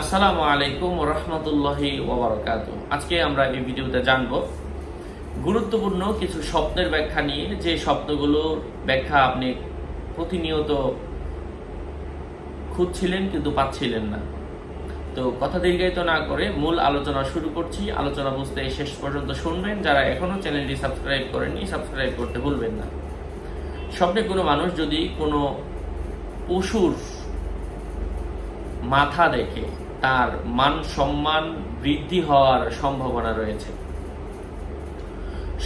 আসসালামু আলাইকুম রহমতুল্লাহি ওবরাকাত আজকে আমরা এই ভিডিওতে জানব গুরুত্বপূর্ণ কিছু স্বপ্নের ব্যাখ্যা নিয়ে, যে স্বপ্নগুলোর ব্যাখ্যা আপনি প্রতিনিয়ত খুঁজছিলেন কিন্তু পাচ্ছিলেন না। তো কথা দীর্ঘায়িত না করে মূল আলোচনা শুরু করছি। আলোচনা বুঝতে শেষ পর্যন্ত শুনবেন। যারা এখনও চ্যানেলটি সাবস্ক্রাইব করেননি, সাবস্ক্রাইব করতে ভুলবেন না। স্বপ্নে কোনো মানুষ যদি কোনো পশুর মাথা দেখে তার মান সম্মান বৃদ্ধি হওয়ার সম্ভাবনা রয়েছে।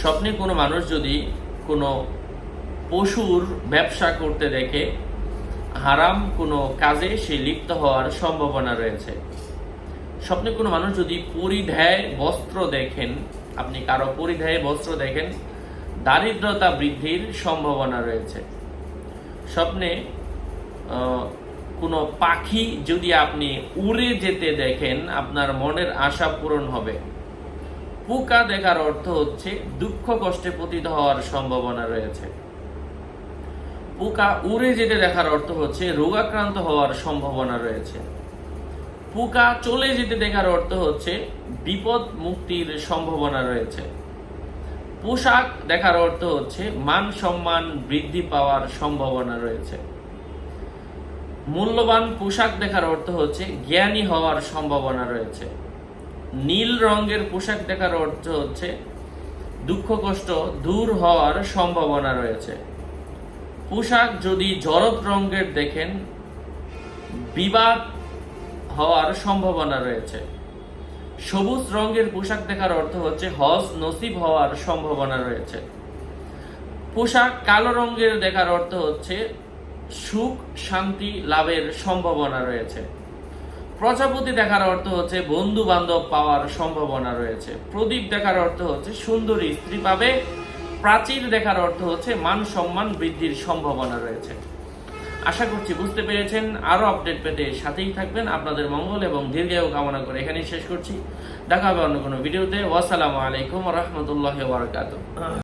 স্বপ্নে কোনো মানুষ যদি কোনো পশুর ব্যবসা করতে দেখে, হারাম কোনো কাজে সে লিপ্ত হওয়ার সম্ভাবনা রয়েছে। স্বপ্নে কোনো মানুষ যদি পরিধ্যায় বস্ত্র দেখেন, আপনি কারও পরিধ্যায় বস্ত্র দেখেন, দারিদ্রতা বৃদ্ধির সম্ভাবনা রয়েছে। স্বপ্নে কোনো পাখি যদি আপনি উড়ে যেতে দেখেন, আপনার মনের আশা পূরণ হবে। পোকা দেখার অর্থ হচ্ছে দুঃখ কষ্টে পতিত হওয়ার সম্ভাবনা রয়েছে। পোকা উড়ে যেতে দেখার অর্থ হচ্ছে রোগাক্রান্ত হওয়ার সম্ভাবনা রয়েছে। পোকা চলে যেতে দেখার অর্থ হচ্ছে বিপদ মুক্তির সম্ভাবনা রয়েছে। পোশাক দেখার অর্থ হচ্ছে মান সম্মান বৃদ্ধি পাওয়ার সম্ভাবনা রয়েছে। মূল্যবান পোশাক দেখার অর্থ হচ্ছে জ্ঞানী হওয়ার সম্ভাবনা রয়েছে। নীল রঙের পোশাক দেখার অর্থ হচ্ছে দুঃখ, কষ্ট দূর হওয়ার সম্ভাবনা রয়েছে। পোশাক যদি জরদ রঙের দেখেন, বিবাদ হওয়ার সম্ভাবনা রয়েছে। সবুজ রঙের পোশাক দেখার অর্থ হচ্ছে হজ নসিব হওয়ার সম্ভাবনা রয়েছে। পোশাক কালো রঙের দেখার অর্থ হচ্ছে সুখ শান্তি লাভের সম্ভাবনা রয়েছে। প্রজাপতি দেখার অর্থ হচ্ছে বন্ধু বান্ধব পাওয়ার সম্ভাবনা রয়েছে। প্রদীপ দেখার অর্থ হচ্ছে সুন্দরী স্ত্রী পাবে। প্রাচীর দেখার অর্থ হচ্ছে মান সম্মান বৃদ্ধির সম্ভাবনা রয়েছে। আশা করছি বুঝতে পেরেছেন। আরও আপডেট পেতে সাথেই থাকবেন। আপনাদের মঙ্গল এবং দীর্ঘায়ু কামনা করে এখানেই শেষ করছি। দেখা হবে অন্য কোনো ভিডিওতে। ওয়াসালামু আলাইকুম রহমতুল্লাহ বারকাত